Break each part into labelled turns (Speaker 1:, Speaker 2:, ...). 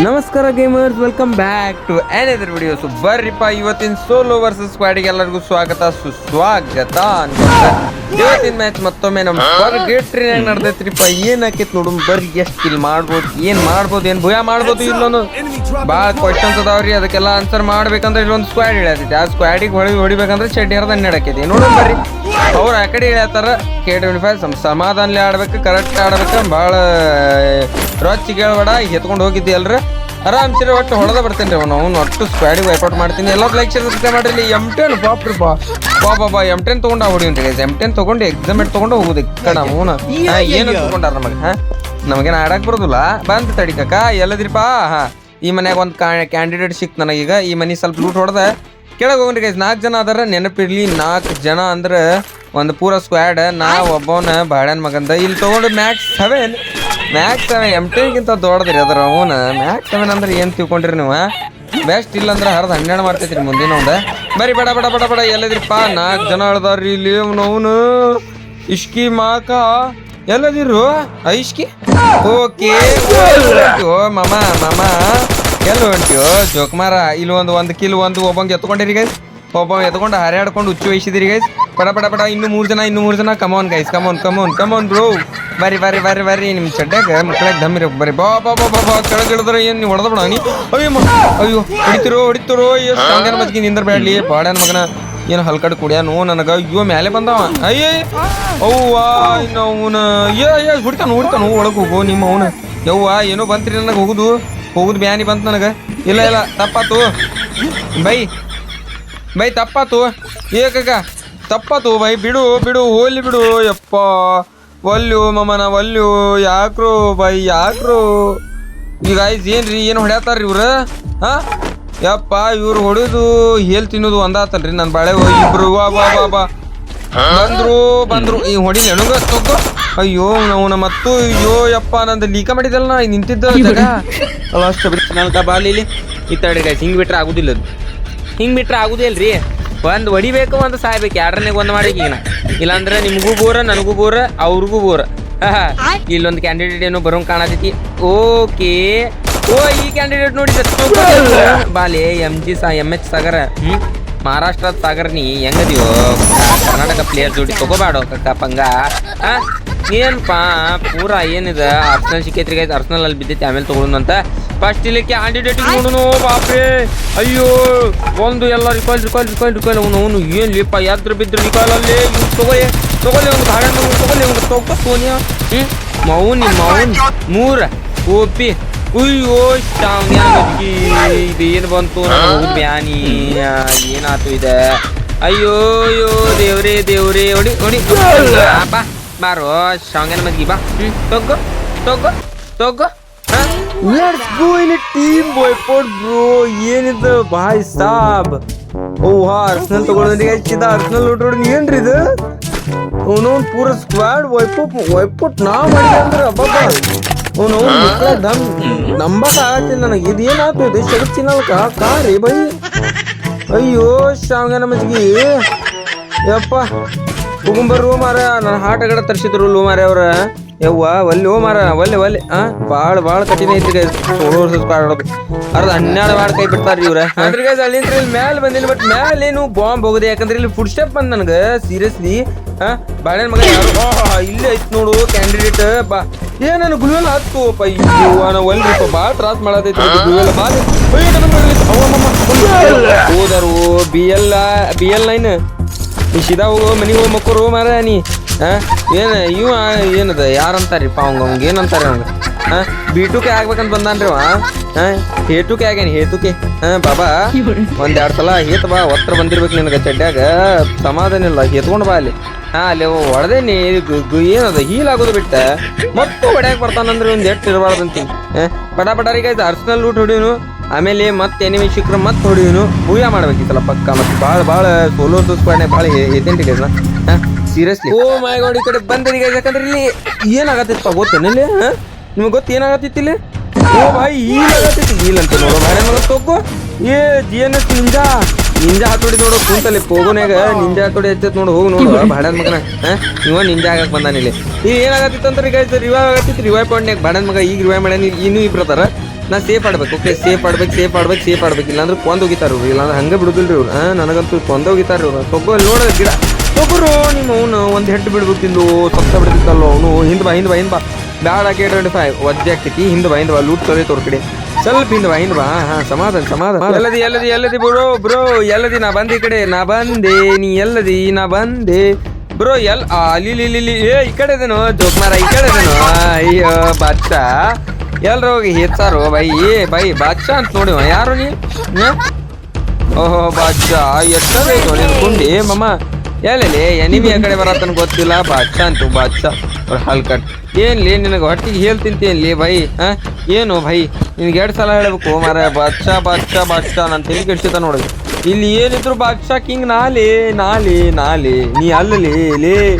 Speaker 1: ನಮಸ್ಕಾರ gamers welcome back to another video ಬರ್ರಿಪ್ಪ, ಇವತ್ತಿನ solo versus ಸ್ಕ್ವಾಡಿಗೆ ಎಲ್ಲರಿಗೂ ಸ್ವಾಗತ, ಸುಸ್ವಾಗತ ಅನ್ಕೊಂತ ಇವತ್ತಿನ ಮ್ಯಾಚ್ ಮತ್ತೊಮ್ಮೆ ನಮ್ಮ ಗೇಟ್ರಿ ಹೆಂಗ್ ನಡ್ದೈತ್ರಿಪ್ಪ. ಏನ್ ಹಾಕೈತಿ ನೋಡು ಬರ್ ಎಷ್ಟ್ ಕಿಲ್ ಮಾಡ್ಬೋದು, ಏನ್ ಮಾಡ್ಬೋದು, ಏನ್ ಭಯ ಮಾಡ್ಬೋದು ಇಲ್ಲೊಂದು ಭಾಳ ಕ್ವಶನ್ಸ್ ಅದಾವ್ರಿ, ಅದಕ್ಕೆಲ್ಲ ಆನ್ಸರ್ ಮಾಡ್ಬೇಕಂದ್ರೆ ಇಲ್ಲೊಂದು ಸ್ಕ್ವಾಡ್ ಇಳಿಯತೈತಿ. ಆ ಸ್ಕ್ವಾಡಿಗೆ ಹೊಳಿ ಹೊಡಿಬೇಕಂದ್ರೆ ಚಡ್ಡಿ ಹರ್ದ ನಡಕೈತಿ ನೋಡೋಣ ಬರ್ರಿ. ಅವ್ರು ಆ ಕಡೆ ಹೇಳ್ತಾರ ಕೆ ಟ್ವೆಂಟಿ ಫೈವ್ ಸಮಾಧಾನಲಿ ಆಡ್ಬೇಕು ಕರೆಕ್ಟ್ ಆಡ್ಬೇಕು ಬಹಳ ರೊಚ್ಚಿಗೆ ಹೇಳ್ಬೇಡ ಎತ್ಕೊಂಡು ಹೋಗಿದ್ದಿ ಅಲ್ರಿ ಆರಾಮ್ ಸರಿ ಒಟ್ಟು ಹೊಡೆದ ಬರ್ತೇನೆ ರೀ ಅವ್ನು. ಅವ್ನು ಒಟ್ಟು ಸ್ಕ್ವಾಡಿಗೆ ವೈಪೌಟ್ ಮಾಡ್ತೀನಿ. ಎಲ್ಲ ಲೈಕ್ ಶೇರ್ ಸಬ್ಸ್ಕ್ರೈಬ್ ಮಾಡ್ರಿ. ಎಂ ಟೆನ್ ಬಾಪ್ ರೀ ಬಾ. ಬಾ ಬಾ ಬಾ. ಎಂ ಟೆನ್ ತೊಗೊಂಡು ಹೊಡಿಯನ್ ರೀ ಎಂ ಟೆನ್ ತೊಗೊಂಡು ಎಕ್ಸಾಮ್ ತೊಗೊಂಡು ಹೋಗುದು. ಕಣ ಅವನು. ಏನು ತೊಗೊಂಡಾರ ನಮಗೆ ಹಾಂ? ನಮಗೇನು ಆಡಕ್ಕೆ ಬರೋದಿಲ್ಲ. ಬಂತ ತಡಿ ಕಾಕ. ಎಲ್ಲದ್ರಿಪಾ ಹಾ. ಈ ಮನ್ಯಾಗ ಒಂದು ಕ್ಯಾಂಡಿಡೇಟ್ ಸಿಕ್ತು ನನಗೀಗ ಈ ಮನೆ ಸ್ವಲ್ಪ ಲೂಟ್ ಹೊಡೆದ. ಕೆಳಗೆ ಹೋಗ್ರಿ ಗೈಸ್ ನಾಲ್ಕು ಜನ ಅದಾರ. ನೆನಪಿರ್ಲಿ ನಾಲ್ಕು ಜನ ಅಂದ್ರೆ ಒಂದು ಪೂರ ಸ್ಕ್ವಾಡ್ ನಾ ಒಬ್ಬವನ ಬಾಡ್ಯಾನ್ ಮಗಂದ. ಇಲ್ಲಿ ತೊಗೊಂಡು max seven max seven M ಟಿಗಿಂತ ದೊಡ್ಡದ್ರಿ ಅದ್ರ ಅವನ. ಮ್ಯಾಕ್ ಸೆವೆನ್ ಅಂದ್ರೆ ಏನು ತಿಳ್ಕೊಂಡ್ರಿ ನೀವು? ಬೆಸ್ಟ್ ಇಲ್ಲ ಅಂದ್ರೆ ಹರಿದು ಹನ್ನೆರಡು ಮಾಡ್ತೈತ್ರಿ ಮುಂದಿನ ಒಂದ. ಬರೀ ಬಡ ಬಡ ಬಡ ಬಡ, ಎಲ್ಲದಿರಪ್ಪ. ನಾಲ್ಕು ಜನ ಅಳ್ದಾರ್ರಿ ಇಲ್ಲಿ ಅವನು ಇಷ್ಕಿ, ಮಾಕ. ಎಲ್ಲದಿರು? ಐಷ್ಕಿ ಓಕೆ ಓ, ಮಾಮ ಮಾಮ. ಎಲ್ಲ ಹೊಂಟಿಯೋ? ಜೋಕ್ಮಾರ, ಇಲ್ಲಿ ಒಂದು ಒಂದು ಕಿಲ್, ಒಂದು ಒಬ್ಬಂಗೆ ಎತ್ಕೊಂಡಿರಿ ಗೈಸ್ ಒಬ್ಬ ಎತ್ಕೊಂಡು ಹರಿಯಾಡ್ಕೊಂಡು ಹುಚ್ಚು ವಹಿಸಿದಿರಿ ಗೈಸ್ ಪಡ ಪಡ ಪಡ, ಇನ್ನು ಮೂರು ಜನ, ಇನ್ನು ಮೂರು ಜನ. Come on guys come on come on come on bro ಬರಿ ಬರಿ ಬರಿ ಬರಿ ನಿಮ್ಮ ಚಡ್ಡಾಗ ಮಕ್ಕಳಾಗ ದಮ್ಮಿರ ಬರಿ ಬಾ ಬಾ ಬಾ ಬಾ ಬಾ. ಕೆಳಗೆ ಏನು ನೀವು ಹೊಡೆದ ಬಿಡ ನೀ? ಅಯ್ಯೋ ಅಯ್ಯೋ, ಹೊಡಿತಿರೋ ಹೊಡಿತಿರೋ. ಎಷ್ಟು ಹಂಗನ ಮಜ್ಗಿ ನಿಂದ್ರ ಬ್ಯಾಡ್ಲಿ. ಬಾಡ್ಯಾನ ಮಗನ. ಏನು ಹಲ್ಕಡ್ ಕುಡಿಯಾನು ನನಗೆ? ಅಯ್ಯೋ ಮೇಲೆ ಬಂದವ. ಅಯ್ಯೇ. ಅವ್ವ, ಇನ್ನು ಅವನ. ಅಯ್ಯೋ ಅಯ್ಯೋ, ಹುಡ್ತಾನು ಹುಡ್ತಾನು. ಒಳಗೆ ಹೋಗು ನಿಮ್ಮ ಅವನ. ಯವ್ವ, ಏನೋ ಬಂತ್ರಿ ನನಗೆ ಹೋಗುದು. ಹೋಗುದು ಬ್ಯಾನಿ ಬಂತು ನನಗೆ. ಇಲ್ಲ ಇಲ್ಲ, ತಪ್ಪಾತು. ಬೈ. ಬೈ ತಪ್ಪಾತು ಏಕಗ ತಪ್ಪಾತು ಬೈ ಬಿಡು ಬಿಡು ಹೋಲಿ ಬಿಡು ಯಪ್ಪ. ಒಲ್ಲು ಮಮ್ಮನ ಒಲ್ಲು ಯಾಕ್ರು ಬೈ ಯಾಕ್ರು. ಈಗ ಆಯ್ತು ಏನ್ರಿ ಏನು ಹೊಡ್ಯಾತಾರ್ರಿ ಇವ್ರು? ಹಾ? ಯಪ್ಪ ಇವ್ರು ಹೊಡೆದು ಹೇಲ್ ತಿನ್ನೋದು ಒಂದಾತಲ್ರಿ ನನ್ನ ಬಾಳೆ ಇಬ್ರು ವಾ ಬಾ ಬಾ ಬಾ ಬಂದ್ರು ಬಂದ್ರು. ಈ ಹೊಡಿ ನನಗ ತಗೋ ಅಯ್ಯೋ ಅವನ ಮತ್ತು ಅಯ್ಯೋ ಯಪ್ಪ ನಂದು ಲೀಕ ಮಾಡಿದಲ್ಲ ನಾ ನಿಂತಿದ್ದ ಜಾಗ. ಅಲ್ಲ ಅಷ್ಟು ಬಿಡಿ ನನಗೆ ಬಾಲಿ ಇಲ್ಲಿ ಈ ಹಿಂಗ್ ಗೈಸ್ ಹಿಂಗೆ ಬಿಟ್ರೆ ಆಗುದಿಲ್ಲ ಅದು. ಹಿಂಗೆ ಬಿಟ್ರೆ ಆಗುದೇ ಇಲ್ರಿ. ಒಂದು ಹೊಡಿಬೇಕು ಒಂದು ಸಾಯ್ಬೇಕು. ಎರಡನೇ ಒಂದು ಮಾಡಿ ಈಗ. ಇಲ್ಲಾಂದ್ರೆ ನಿಮಗೂ ಬೋರ ನನಗೂ ಬೋರ ಅವ್ರಿಗೂ ಬೋರ. ಇಲ್ಲೊಂದು ಕ್ಯಾಂಡಿಡೇಟ್ ಏನೋ ಬರೋಂಗ್ ಕಾಣತೈತಿ. ಓಕೆ ಓ ಈ ಕ್ಯಾಂಡಿಡೇಟ್ ನೋಡಿ ಬಾಲೆ ಎಂ ಜಿ ಸಾ ಎಂ ಎಚ್ ಸಾಗರ. ಹ್ಮ್? ಮಹಾರಾಷ್ಟ್ರದ ಸಾಗರ್ ನೀ ಹೆಂಗದಿಯೋ? ಕರ್ನಾಟಕ ಪ್ಲೇಯರ್ ಜೋಡಿ ತಗೋಬೇಡ ಕಕ್ಕ ಪಂಗ. ಏನಪ್ಪ ಪೂರಾ ಏನಿದೆ? ಅರ್ಸನಲ್ ಸಿಕ್ಕೈತ್ರಿ ಅರ್ಸನಲ್ ಅಲ್ಲಿ ಬಿದ್ದೈತಿ ಆಮೇಲೆ ತಗೊಳ್ಳೋಣ ಅಂತ ಫಸ್ಟ್ ಇಲ್ಲಿ ಕ್ಯಾಂಡಿಡೇಟ್ ನೋಡುನು ಬಾಪ್ರೆ. ಅಯ್ಯೋ ಒಂದು ಎಲ್ಲ ರಿಕಾಲ್ ರಿಕಾಲ್ ರಿಕಾಲ್ ರಿಕಾಲ್ ಅವನು ಅವನು ಏನು ಲೇಪ ಯಾತ್ರ ಬಿದ್ರು ರಿಕಾಯ್ಲಲ್ಲಿ ಇವ್ನು ತಗೊಳ್ಳಿ ತಗೊಳ್ಳಿ ಒಂದು ಗಾರ್ಡನ್ ತಗೊಳ್ಳಿ ಒಂದು ತಗೋ ಸೋನಿಯಾ. ಹ್ಞೂ ಮೌನ್ ಮೌನ್. ಮೂರ ಓಪಿ. ಅಯ್ಯೋ ಇದು ಏನು ಬಂತು? ನಾನು ಬ್ಯಾನಿ ಏನಾತು ಇದೆ? ಅಯ್ಯೋ ಅಯ್ಯೋ ದೇವ್ರೇ ದೇವ್ರೇ. ಹೊಡಿ ಹೊಡಿ. ಬಾ ಬಾರೋ ಶಾವ್ನ್ಯನ ಮದ್ಗಿ ಬಾ. ಹ್ಮ್ ತಗೋ ತಗೋ ತಗೋ. ಲೆಟ್ಸ್ ಗೋ ಇನ್ ಟೀಮ್ ಬಾಯ್ ಪೋಟ್ ಬ್ರೋ ಏನಿದು? ಬಾಯ್ ಸಾಬ್. ಓ ಹಾ ಅರ್ಸನಲ್ ತಗೊಳ್ಳೋದ್ರಿ ಹೆಚ್ಚಿದ ಅರ್ಸನಲ್ ನೋಡ್ರಿ ಏನ್ರಿ ಇದು? ಅವನು ಪೂರ ಸ್ಕ್ವಾಡ್ ವೈಪುಟ್ ವೈಪುಟ್ ನಾ ಮಾಡಿದೆ ಅಂದ್ರೆ ಅಬ್ಬಬ್ಬ. ಅವನು ಮಕ್ಕಳ ದಮ್ ನಂಬಕ್ ಆಗತ್ತಿಲ್ಲ ನನಗೆ. ಇದು ಏನಾಯ್ತು ಇದು ಶರತ್ ತಿನ್ನಲ್ಕ ಕಾರಿ ಬೈ. ಅಯ್ಯೋ ಶಾವ್ಗನ ಮಜ್ಗಿ. ಯಪ್ಪ. ಹುಗುಂಬರು ಮಾರ ನನ್ನ ಹಾಟಗಡ ತರ್ಸಿದ್ರು ಲೋ ಮಾರೇ ಅವ್ರ. ಯವ್ವ, ಒಲ್ಲಿ ಓ ಮಾರ ಒಲ್ಲೆ ಒಲ್ಲೆ. ಆ ಭಾಳ ಭಾಳ ಕಠಿಣ ಐತ್ರಿ ಗೈಸ್ ಸೋಲೋ ವರ್ಸಸ್ ಆಡೋದು ಅರ್ಧ ಹನ್ನೆರಡು ಮಾಡಿ ಕೈ ಬಿಡ್ತಾರ್ರಿ ಇವ್ರ ಅಂದ್ರೆ ಗೈಸ್ ಅಲ್ಲಿಂದ ಇಲ್ಲಿ ಮ್ಯಾಲ ಬಂದಿಲ್ಲ ಬಟ್ ಮ್ಯಾಲ ಏನು ಬಾಂಬ್ ಹೋಗಿದೆ? ಯಾಕಂದ್ರೆ ಇಲ್ಲಿ ಫುಡ್ ಸ್ಟೆಪ್ ಬಂದ ನನಗೆ ಸೀರಿಯಸ್ಲಿ ಹಾ ಬಾಳೆನ್ ಮಗ ಇಲ್ಲೇ ಐತ್ ನೋಡು ಕ್ಯಾಂಡಿಡೇಟ್ ಬಾ. ಏ ನಾನು ಗುಳುವೆಲ್ಲ ಹತ್ತು ಅಯ್ಯೋ ನಾನು ಒಲ್ರಿಪ್ಪ ಭಾಳ ತ್ರಾಸ್ ಮಾಡತೈತಿ ಡಬಲ್ ಮಾಡಲಿ ಹೋದರು, B L B L nine. ನೀ ಸೀದಾ ಹೋಗೋ, ಮನೆಗೆ ಹೋಗಿ ಮಕ್ಕಳು ಮಾರ ನೀ. ಹಾ ಏನು, ಇವ ಏನದ ಯಾರಂತಾರೀಪ್ಪ ಅವಂಗ ಅವಂಗ ಏನಂತಾರೆ ಅವಂಗ ಹಾ? ಬಿ ಟು ಕೆ ಆಗ್ಬೇಕಂತ ಬಂದಾನ್ರಿ ಅವ, ಹಾ? ಹೇಟುಕೆ ಆಗ್ಯಾನ, ಹೇತುಕೆ. ಹಾ, ಬಾಬಾ ಒಂದ್ ಎರಡ್ ಸಲ ಹೇತ್ ಬಾ, ಒತ್ತರ ಬಂದಿರ್ಬೇಕು ನಿನಗೆ ಚಡ್ಡ್ಯಾಗ ಸಮಾಧಾನ ಇಲ್ಲ, ಹೇತ್ಕೊಂಡು ಬಾ ಅಲ್ಲಿ. ಹಾ, ಅಲ್ಲಿ ಹೊಡೆದೇನಿ ಏನದ, ಹೀಲ್ ಆಗೋದು ಬಿಟ್ಟ. ಮತ್ತೆ ಹೊಡ್ಯಾಕ ಬರ್ತಾನಂದ್ರೆ ಒಂದ್ ಎಷ್ಟು ಇರಬಾರ್ದಂತೀನಿ ಹಾ? ಪಟ ಪಟಾರಿಗೆ ಅರ್ಸನಲ್ ಲೂಟ್ ಹೊಡಿಯೋನು. ಆಮೇಲೆ ಮತ್ತೆ ಎನಿಮಿ ಶಿಖರ ಮತ್ತೆ ಹೊಡಿಯೋನು ಭೂಯ ಮಾಡ್ಬೇಕಿತ್ತಲ್ಲ ಪಕ್ಕ ಮತ್ತೆ ಭಾಳ ಭಾಳ ಸೋಲೋ ಸ್ಕ್ವಾಡ್ನಾಗ ಭಾಳ ಎದೆಂಟಿ ಗೈಸ್ ಹಾ ಸೀರಿಯಸ್ಲಿ ಓ ಮೈ ಗಾಡ್ ಈ ಕಡೆ ಬಂದಿರಿ ಯಾಕಂದ್ರೆ ಇಲ್ಲಿ ಏನಾಗತ್ತಿತ್ತಪ್ಪ ಗೊತ್ತೇನು ಇಲ್ಲಿ? ನಿಮ್ಗೆ ಗೊತ್ತು ಏನಾಗತ್ತಿತ್ತು ಇಲ್ಲಿ? ಓ ಏನಾಗತ್ತಿತ್ತು ಆಗತ್ತೈತಿ ಹೀಲ್ ಅಂತ ನೋಡು ಮನೆ ಮಗ ತೊಗೋ. A G N S ninja? Ninja ಹತ್ತೋಡಿ ನೋಡು, ಕೂತಲ್ಲಿ ಪೋಗೋನ್ಯಾಗ ನಿಂಜಾ ಹತ್ತೋಡಿ ಹಚ್ಚತ್ ನೋಡು, ಹೋಗು ನೋಡು ಬಾಡನ್ ಮಗನ. ಇವ ನಿಂಜಾ ಆಗಕ್ ಬಂದಾನ ಇಲ್ಲಿ. ಏನಾಗತ್ತಿತ್ತು ಅಂದ್ರೆ ಈಗ ರಿವೈವ್ ಆಗತ್ತಿತ್ತು ರಿವೈವ್ ಪಾಯಿಂಟ್ನಾಗ ಬಾಡನ್ ಮಗ ಈಗ ರಿವೈವ್ ಮಾಡ್ಯಾನ, ಇನ್ನೂ ಇಬ್ರು ಅದಾರ. ನಾ ಸೇಫ್ ಆಡ್ಬೇಕು ಓಕೆ ಸೇಫ್ ಆಡ್ಬೇಕು ಸೇಫ್ ಆಡ್ಬೇಕು ಸೇಫ್ ಆಡ್ಬೇಕು. ಇಲ್ಲಾಂದ್ರೆ ಕೊಂದು ಹೋಗಿತಾರ ಇವ್ರು. ಇಲ್ಲಾಂದ್ರೆ ಹಂಗೆ ಬಿಡುದಿಲ್ರಿ ಇವ್ರು. ನನಗಂತೂ ಕೊಂದು ಹೋಗಿತಾರ ಇವ್ರು. ಇಲ್ಲಿ ನೋಡ ಗಿಡ. ಒಬ್ಬರು ನಿಮ್ಮ ಅವನು ಒಂದು ಹೆಡ್ ಬಿಡ್ಬೇಕಿಂದು ಸತ್ತ ಬಿಡ್ತಿತ್ತಲ್ಲ ಅವನು. ಹಿಂದೆ ಬಾ, ಹಿಂದ್ ಬಾ ಹಿಂದ್ ಬಾ. ಬ್ಯಾಡ ಕೆ ಟ್ವೆಂಟಿ ಫೈವ್ ಒದ್ದೆ ಆಗ್ತೈತಿ. ಹಿಂದ್ ಬಾ ಹಿಂದ್ ಬಾ. ಲೂಟ್ ತೊರೆ ತೋರ್ ಕಡೆ. ಸ್ವಲ್ಪ ಹಿಂದೆ ಬಾ, ಹಿಂದ್ ಬಾ. ಹಾ ಸಮಾಧಾನ ಸಮಾಧಾನ. ಎಲ್ಲದಿ ಎಲ್ಲದಿ ಎಲ್ಲದಿ ಬ್ರೋ ಬ್ರೋ ಎಲ್ಲದಿ, ನಾ ಬಂದೆ ಈ ಕಡೆ. ನಾ ಬಂದೆ, ನೀ ಎಲ್ಲದಿ, ನಾ ಬಂದೆ. ಬ್ರೋ ಎಲ್ ಅಲ್ಲಿ ಏ, ಈ ಕಡೆ ಇದೇನು ಜೋಕ್ ಮಾರ, ಈ ಕಡೆ ಇದೇನು ಅಯ್ಯೋ, ಬಾಚ್ಚ. ಎಲ್ರು ಹೋಗಿ ಹೆಚ್ಚಾರು ಬೈ, ಏ, ಬೈ, ಬಾದ್ಶಾ ಅಂತ ನೋಡಿ ಯಾರು ನೀ? ಓಹೋ, ಬಾದ್ಶಾ ಎಷ್ಟೇ ನೋಡಿ ಕುಂಡಿ ಮಮ್ಮ ಎಲ್ಲೇ ಎನಿಮಿ ಆ ಕಡೆ ಬರತ್ತನ ಗೊತ್ತಿಲ್ಲ. ಬಾದ್ಶಾ ಅಂತು ಹಾಲು ಹಲ್ಕಟ್ ಏನ್ಲಿ, ನಿನಗೆ ಹೊಟ್ಟಿಗೆ ಹೇಳ್ ತಿಂತೇನ್ಲಿ ಬೈ, ಹಾ? ಏನು, ಬೈ? ನಿನ್ಗೆ ಎರಡು ಸಲ ಹೇಳ್ಬೇಕು ಮಾರ ಬಾದ್ಶಾ ಬಾದ್ಶಾ ಬಾದ್ಶಾ, ನಾನು ತಲೆ ಕೆಡ್ಸಿತ ನೋಡಿ. ಇಲ್ಲಿ ಏನಿದ್ರು ಬಾದ್ಶಾ ಕಿಂಗ್ ನಾಲೆ ನಾಲೆ ನಾಲೆ. ನೀ ಅಲ್ಲಲಿ, ಲೇ.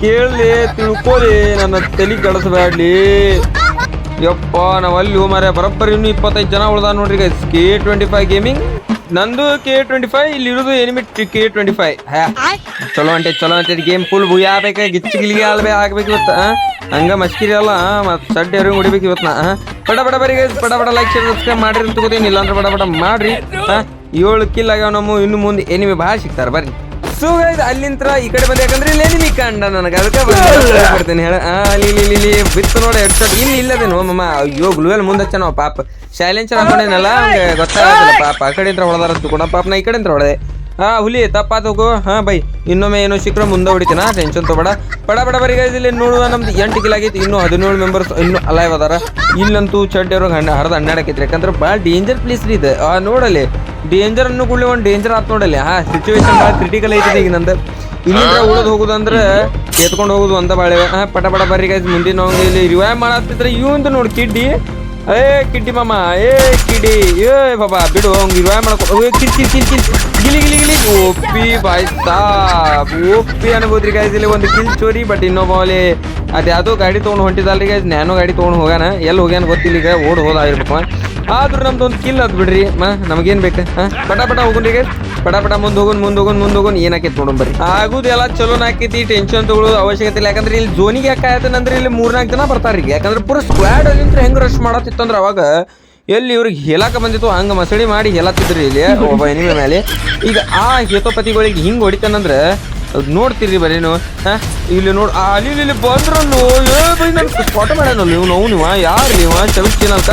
Speaker 1: ಕೇಳಲಿ, ತಿಳ್ಕೊಲಿ, ನನ್ನ ತಲೆ ಕೆಡಿಸ್ಬೇಡ್ಲಿ. ಯಪ್ಪ ನಾವಲ್ಲಿ ಅಲ್ಲಿ ಮಾರ ಬರೋಬ್ಬರಿ ಇನ್ನು ಇಪ್ಪತ್ತೈದು ಜನ ಉಳ್ದ ನೋಡ್ರಿ guys K twenty five gaming ನಂದು ಕೆ ಟ್ವೆಂಟಿ ಫೈವ್ ಇಲ್ಲಿ ಇರೋದು ಎನಿಮಿಟ್ ಕೆ ಟ್ವೆಂಟಿ ಫೈವ್ ಚಲೋ ಅಂಟೆ ಚಲೋ ಅಂತೈತಿ ಗೇಮ್ ಫುಲ್ ಭೂಯ ಆಗ್ಬೇಕು, ಗಿಚ್ಚಿ ಗಿಲಿಗೆ ಆಲ್ಬೇ ಆಗ್ಬೇಕು ಇವತ್ತು? ಹಂಗ ಮಸ್ಕಿರಿ ಅಲ್ಲ ಮತ್ತೆ ಸಡ್ಡೆ ಅವ್ರಿಗೆ ಹೊಡಿಬೇಕು ಇವತ್ತು ನಾ? ಬಡ ಬಡ ಬರಿ ಗೈಸ್ ಬಡ ಬಡ ಲೈಕ್ ಶೇರ್ ಸಬ್ಸ್ಕ್ರೈಬ್ ಮಾಡ್ರಿ ಅಂತ ತಗೋತೀನಿ ಇಲ್ಲಾಂದ್ರೆ ಬಡ ಬಡ ಮಾಡ್ರಿ ಹಾಂ ಏಳು ಕಿಲ್ ಆಗ್ಯಾವ ನಮ್ಮ, ಇನ್ನು ಮುಂದೆ ಎನಿಮಿ ಭಾಳ ಸಿಗ್ತಾರೆ, ಬರ್ರಿ. ಸೊ ಗೈಸ್ ಅಲ್ಲಿಂತ್ರ ಈ ಕಡೆ ಬಂದ ಯಾಕಂದ್ರೆ ಇಲ್ಲಿ ಎನಿಮಿ ಕಂಡ ನನಗೆ. ಅದಕ್ಕೆ ಬರ್ತೀನಿ ಹೇಳ. ಆ, ಅಲ್ಲಿ ಇಲ್ಲಿ ಇಲ್ಲಿ, ಬಿತ್ತು ನೋಡ ಎರಡು ಶಾಟ್ ಇಲ್ಲಿ ಇಲ್ಲದೇನು ಮಮ್ಮ ಅಯ್ಯೋ ಗ್ಲೂವೆಲ್ ಮುಂದೆ ಹಚ್ಚನೋ ಪಾಪ. ಸೈಲೆನ್ಸರ್ ಹಾಕೊಂಡೇನಲ್ಲ? ಹಂಗೆ ಗೊತ್ತಾಗಲ್ಲ ಪಾಪ. ಆ ಕಡೆಯಿಂದ ಹೊಡೆದಾರ ಕೂಡ ಪಾಪ. ನಾ ಈ ಕಡೆಯಿಂದ ಹೊಡೆದೆ. ಹಾ ಹುಲಿ ತಪ್ಪಾತು ಹೋಗು. ಹಾ ಬೈ. ಇನ್ನೊಮ್ಮೆ ಏನೋ ಸಿಕ್ಕರೆ ಮುಂದೆ ಹೊಡಿತೀನ. ಟೆನ್ಷನ್ ತಗೋಬೇಡ. ಬಡ ಬಡ ಬರಿ guys, ಇಲ್ಲಿ ನೋಡುವ ನಮ್ದು ಎಂಟು ಕಿಲ್ ಆಗೈತಿ. ಇನ್ನು ಹದಿನೇಳು ಮೆಂಬರ್ಸ್ ಇನ್ನೂ ಅಲೈವ್ ಅದಾರ. ಇಲ್ಲಂತೂ ಚಡ್ಡಿಯವ್ರಿಗೆ ಹಣ್ಣ ಹರಿದ ಹನ್ನೆರಡಕ್ಕೈತಿ ಯಾಕಂದ್ರೆ ಭಾಳ ಡೇಂಜರ್ ಪ್ಲೇಸ್ ರೀ ಇದು. ಆ ನೋಡಲಿ. ಡೇಂಜರ್ ಅನ್ನು ಕೂಡಲೇ ಒಂದು ಡೇಂಜರ್ ಆತ್ ನೋಡಲಿ. ಹಾ ಸಿಚುವೇಶನ್ ಭಾಳ ಕ್ರಿಟಿಕಲ್ ಐತಿದೆ ಈಗ ನಂದು. ಇಲ್ಲಿಂದ ಉಳಿದು ಹೋಗುದಂದ್ರೆ ಎತ್ಕೊಂಡು ಹೋಗುದು ಒಂದ ಬಾಳೆ ಹಾ ಪಟ ಪಟ ಬರ್ರಿ ಗೈಸ್ ಮುಂದಿನ ಇಲ್ಲಿ ರಿವೈವ್ ಮಾಡತ್ತಿದ್ರೆ ಇವಂದು ನೋಡಿ ಕಿಡ್ಡಿ. ಏ, ಕಿಡ್ಡಿ ಮಾಮ, ಏ, ಕಿಡಿ, ಏ, ಬಾಬಾ, ಬಿಡು ಅವ್ನಿಗೆ ರಿವೈವ್ ಮಾಡ್ಕೊ ಕಿಡ್ ಕಿಡ್ ಕಿಡ್ ಕಿಡ್. ಗಿಲಿ ಗಿಲಿ ಗಿಲಿ. ಓಪಿ ಬಾಯ್ ಒಪ್ಪಿ ಅನ್ಬೋದ್ರಿ ಗೈಸ್ ಇಲ್ಲಿ ಒಂದು ಕಿಲ್ ಚೋರಿ ಬಟ್ ಇನ್ನೊಬ್ಬ ಅಲ್ಲಿ ಅದು ಯಾವುದೋ ಗಾಡಿ ತೊಗೊಂಡು ಹೊಂಟಿದಲ್ರಿ ಗೈಸ್ ನ್ಯಾನೋ ಗಾಡಿ ತೊಗೊಂಡು ಹೋಗಾನ ಎಲ್ಲಿ ಹೋಗ್ಯಾನ ಗೊತ್ತಿಲ್ಲ ಈಗ, ಓಡ್ ಹೋದಾಗಿರ್ಬೇಕು ಆದ್ರೂ ನಮ್ದು ಒಂದು ಕಿಲ್ ಅದ್ ಬಿಡ್ರಿ. ಮಾ, ನಮಗೇನ್ ಬೇಕು? ಪಟ ಪಟ ಈಗ. ಪಟ ಪಟ ಮುಂದ್ ಹೋಗೋನ್ ಮುಂದ್ ಹೋಗೋನ್ ಮುಂದ್ ಹೋಗೋನ್. ಏನಾಕೈತಿ ನೋಡೋಣ ಬರ್ರಿ. ಆಗುದು ಎಲ್ಲ ಚಲೋ ನಾಕೈತಿ ಟೆನ್ಷನ್ ತಗೊಳ್ಳೋದು ಅವಶ್ಯಕತೆ ಇಲ್ಲ. ಯಾಕಂದ್ರೆ ಇಲ್ಲಿ ಜೋನಿಗೆ ಯಾಕೆ ಆಯ್ತಂದ್ರೆ ಇಲ್ಲಿ ಮೂರ್ನಾಲ್ಕು ಜನ ಬರ್ತಾರ ಯಾಕಂದ್ರೆ ಪೂರ ಸ್ಕ್ವಾಡ್ ಅಲ್ಲಿಂತ್ರ ಹೆಂಗ್ ರಶ್ ಮಾಡತ್ತಿತ್ತಂದ್ರೆ ಅವಾಗ ಎಲ್ಲಿ ಇವ್ರಿಗೆ ಹೇಳಾಕ ಬಂದಿತ್ತು, ಹಂಗ ಮಸಡಿ ಮಾಡಿ ಹೇಳತ್ತಿದ್ರಿ ಇಲ್ಲಿ, ಒಬ್ಬ ಎನಿಮಿ ಮೇಲೆ ಈಗ ಆ ಹೇತೋಪತಿಗಳಿಗೆ ಹಿಂಗ್ ಹೊಡಿತಾನಂದ್ರ ನೋಡ್ತೀರಿ ಬರೀನು ಇಲ್ಲಿ ನೋಡ್ ಅಲ್ಲಿ, ಇಲ್ಲಿ ಬಂದ್ರಲ್ಲು ಏ ಬೈ, ನನ್ ಫೋಟೋ ಮಾಡ್ಯಾನಲ್ಲ ಯಾರು ನೀವ ಚವಿಸ್ತೀನಿ ಅಂತ.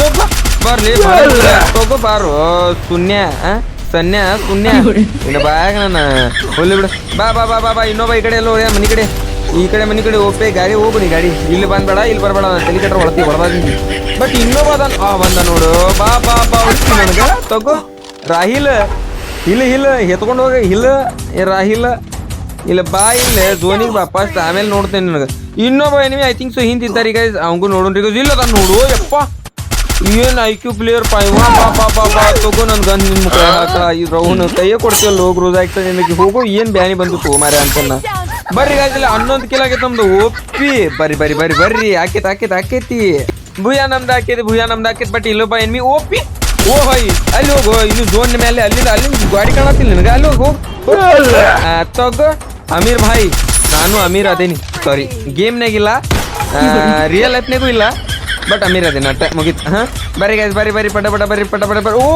Speaker 1: ತಗೋ ಬರ್ಲಿ ತಗೋ ಬಾರು. ಶೂನ್ಯ ಸನ್ಯಾ ಸನ್ಯ. ಶೂನ್ಯ ಇಲ್ಲ ಬಾಯಾಗ ಹೊಲಿ ಬಿಡು. ಬಾ ಬಾ ಬಾ ಬಾ ಬಾ. ಇನ್ನೊಬ್ಬ ಈ ಕಡೆ ಎಲ್ಲ ಹೋಗ್ಯ ಮನಿ ಕಡೆ. ಈ ಕಡೆ ಮನಿ ಕಡೆ ಹೋಗ್ಬೇ ಗಾಡಿ ಹೋಗ್ಬಿಡಿ ಗಾಡಿ. ಇಲ್ಲಿ ಬಂದ್ಬೇಡ ಇಲ್ಲಿ ಬರಬೇಡ ನಾನು ತಲೆ ಕಟ್ಟರೆ ಹೊಳತಿ ಹೊಡೆದಾಗಿ ಬಟ್ ಇನ್ನೊಬ್ಬ ಅದನ್. ಆ ಬಂದ ನೋಡು. ಬಾ ಬಾ ಬಾ ಹೊಡ್ತೀನಿ ನನಗೆ. ತಗೋ. ರಾಹಿಲ್ ಇಲ್ಲ ಇಲ್ಲ ಎತ್ಕೊಂಡು ಹೋಗ ಇಲ್ಲ ಏ ರಾಹಿಲ್. ಇಲ್ಲ ಬಾ ಇಲ್ಲ ಧೋನಿಗೆ ಬಾ ಫಸ್ಟ್ ಆಮೇಲೆ ನೋಡ್ತೇನೆ ನನಗೆ. ಇನ್ನೊಬ್ಬ ಎನಿಮಿ ಐ ಥಿಂಕ್ ಸೊ ಹಿಂದಿದ್ದಾರೆ ಈಗ ಅವಂಗೂ ನೋಡೋಣ ಇಲ್ಲ ಅದ ನೋಡು ಯಪ್ಪ. ಏನ್ ಐ ಕ್ಯೂ ಪ್ಲೇಯರ್ ಪಾ ಇವ ಬಾ ಬಾ ಬಾ ಬಾ ತಗೋ ನನ್ ಗನ್ ನಿನ್ ಮುಖ ಹಾಕ ಈ ರೌನ್ ಕೈಯೇ ಕೊಡ್ತೀವಲ್ಲ ಹೋಗ್ ರೋಸ್ ಆಗ್ತದೆ ನಿನಗೆ ಹೋಗು ಏನ್ ಬ್ಯಾನಿ ಬಂದು ತಗೋ ಮಾರೆ ಅಂತನ್ನ ಬರ್ರಿ ಗಾಯ್ತಿಲ್ಲ ಹನ್ನೊಂದು ಕಿಲೋ ಆಗೈತೆ ನಮ್ದು ಒಪ್ಪಿ ಬರ್ರಿ ಬರ್ರಿ ಬರ್ರಿ ಬರ್ರಿ ಆಕೇತ್ ಆಕೇತ್ ಆಕೇತಿ ಭೂಯ ನಮ್ದು ಹಾಕೈತಿ ಭೂಯ ನಮ್ದು ಹಾಕೈತಿ ಬಟ್ ಇಲ್ಲೊಬ್ಬ ಎನ್ಮಿ ಓಪಿ ಓ ಹೋಯ್ ಅಲ್ಲಿ ಹೋಗು ಇನ್ನು ಝೋನ್ ಮೇಲೆ ಅಲ್ಲಿಂದ ಅಲ್ಲಿಂದ ಗಾಡಿ ಕಾಣತ್ತಿಲ್ಲ ನಿನಗೆ ಅಲ್ಲಿ ಹೋಗು ಹೋಗ್ ಆ, ತಗೋ ಅಮೀರ್ ಭಾಯ್ ನಾನು ಅಮೀರ್ ಅದೇನಿ ಸಾರಿ ಗೇಮ್ನಾಗಿಲ್ಲ ರಿಯಲ್ ಲೈಫ್ನಾಗೂ ಇಲ್ಲ ಬಟ್ ಅಮೀರ್ ಅದೇನಿ ಮುಗೀತು. ಹಾ? ಬರ್ರಿ ಗೈಸ್ ಬರಿ ಬರಿ ಪಟ ಪಟ ಬರಿ ಪಟ ಪಟ ಓ!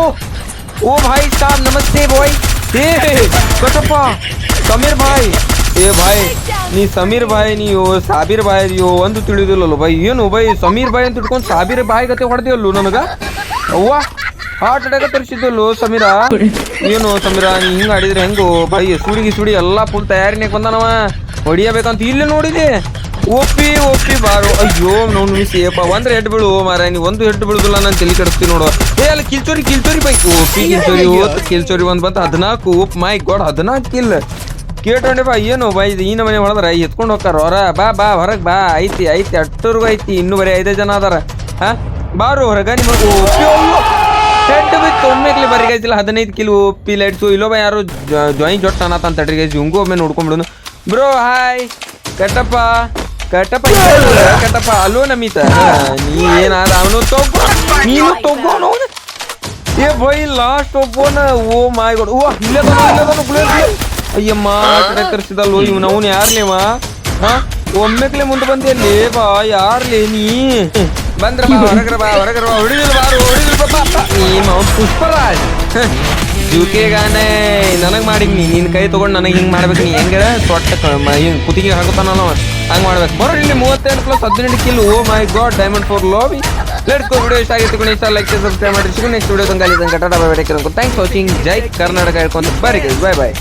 Speaker 1: ಓ ಭಾಯ್ ಸಾಬ್, ನಮಸ್ತೆ ಬಾಯ್ ಏ ಕಟಪ್ಪ ಸಮೀರ್ ಭಾಯ್. ಏ ಭಾಯ್, ನೀ ಸಮೀರ್ ಭಾಯ್ ನೀವು ಸಾಬೀರ್ ಭಾಯ್ ಓ ಒಂದು ತಿಳಿದಿಲ್ಲಲ್ಲ ಭಾಯ್. ಏನು ಭಾಯ್, ಸಮೀರ್ ಭಾಯ್ ಅಂತ ಇಟ್ಕೊಂಡು ಸಾಬೀರ್ ಭಾಯ್ ಗತೆ ಹೊಡೆದಿವಲ್ಲು ನನಗ? ಅವ್ವ ಹಾರ್ಟ್ ಅಟ್ಯಾಕ್ ತರಿಸಿದ್ದಲ್ಲು ಸಮೀರ? ಏನು ಸಮೀರ, ನೀ ಹಿಂಗ ಆಡಿದ್ರೆ ಹೆಂಗು? ಭಾಯ್ ಸುಡಿಗಿ ಸುಡಿ, ಎಲ್ಲಾ ಫುಲ್ ತಯಾರಿನೇ ಬಂದಾನವ. ಹೊಡಿಯಬೇಕಂತ ಇಲ್ಲಿ ನೋಡಿದೆ. ಒಪ್ಪಿ ಓಪಿ ಬಾರು ಅಯ್ಯೋ ನೋಡ್ ಮಿಸ್ ಏಪ ಒಂದ್ ಹೆಡ್ ಬೀಳು ಮಾರ ನೀ ಒಂದು ಹೆಡ್ ಬೀಳುದಿಲ್ಲ ನಾನು ತಲೆ ಕೆಡಿಸ್ತೀನಿ ನೋಡು. ಏ ಅಲ್ಲಿ ಕಿಲ್ಚೋರಿ ಕಿಲ್ಚೋರಿ ಬೈ. ಓಪಿ ಕಿಲ್ಚೋರಿ ಓತ್ ಕಿಲ್ಚೋರಿ ಒಂದ್ ಬಂತ. ಹದಿನಾಲ್ಕು ಓಪ್ ಮೈ ಗಾಡ್ ಹದಿನಾಲ್ಕು ಕಿಲ್ ಕೇಟೊಂಡೆ ಬಾ ಏನು ಬಾ ಇದು ಈ ನಮನೆ ಹೊಡೆದ್ರ ಎತ್ಕೊಂಡು ಹೋಗ್ತಾರ. ಹೊರ ಬಾ ಬಾ ಹೊರಗ್ ಬಾ. ಐತಿ ಐತಿ ಅಟ್ಟರ್ಗು ಐತಿ. ಇನ್ನು ಬರೀ ಐದೇ ಜನ ಅದಾರ. ಹ? ಬಾರು ಹೊರಗ ನಿಮಗೆ ಹೆಡ್ ಬಿತ್ತು. ಒಮ್ಮೆಗ್ಲಿ ಬರೀ ಗೈಸಿಲ್ಲ ಹದಿನೈದು ಕಿಲೋ ಪಿ ಲೈಟ್ಸು ಇಲ್ಲೊಬ್ಬ ಯಾರು ಜಾಯಿನ್ ಜೊಟ್ಟ ಅನ್ನತ್ತಂತ ಅಂತ ತಡ್ರಿ ಗೈಸ್ ಹಿಂಗೂ ಒಮ್ಮೆ ನೋಡ್ಕೊಂಡ್ಬಿಡೋನು. Bro hi Kattappa. ಕಟ್ಟಪ್ಪ ಕಟ್ಟಪ್ಪ ಅಲ್ಲೋ ನಮಿತ ನೀ ಏನಾದ ಅವನು ತಗೋ, ನೀನು ತಗೋನು ಏ ಬೈ ಲಾಸ್ಟ್ ಒಬ್ಬನ, ಓ ಮೈ ಗಾಡ್ ಓ ಇಲ್ಲದನ ಇಲ್ಲದನ ಗುಳೇರ್ ಅಯ್ಯಮ್ಮ ಕಡೆ ಕರ್ಸಿದಲ್ವ ಇವ್ನು, ಅವನು ಯಾರ್ಲೇವ ಹಾ ಒಮ್ಮೆಕ್ಲೆ ಮುಂದೆ ಬಂದಿಯಲ್ಲಿ ಬಾ, ಯಾರ್ಲಿ ನೀ? ಬಂದ್ರ ಬಾ, ಹೊರಗ್ರ ಬಾ ಹೊರಗ್ರ ಬಾ ಹೊಡಿದಿಲ್ ಬಾರು ಹೊಡಿದಿಲ್ ಬಾ ನೀ ಅವ್ನು ಪುಷ್ಪರಾಜ್. ಜೂಕೆಗಾನೆ ನನಗ್ ಮಾಡಿಗ್ ನೀ ನಿನ್ ಕೈ ತಗೊಂಡ್ ನನಗೆ ಹಿಂಗ್ ಮಾಡ್ಬೇಕು ನೀ, ಹೆಂಗ ಮ- ಹಿಂಗ್ ಕುತ್ತಿಗೆ ಹಾಕುತ್ತಾನಲ್ಲ. ಹಂಗ್ ಮಾಡ್ಬೇಕು. ಬರೋ ಇಲ್ಲಿ ಮೂವತ್ತೆರಡು ಪ್ಲಸ್ ಹದಿನೆಂಟು kill oh my god diamond four lobby let's go video ಇಷ್ಟ ಆಗಿತ್ತು ಇಷ್ಟ ಲೈಕ್ ಸಬ್ಸ್ಕ್ರೈಬ್ ಮಾಡಿ. ನೆಕ್ಸ್ಟ್ ವಿಡಿಯೋ ತಂಗ ಅಲ್ಲಿ ಥ್ಯಾಂಕ್ಸ್ ವಾಚಿಂಗ್ ಜೈ ಕರ್ನಾಟಕ ಹೇಳ್ಕೊಂಡು. ಬರಿ ಬಾಯ್ ಬಾಯ್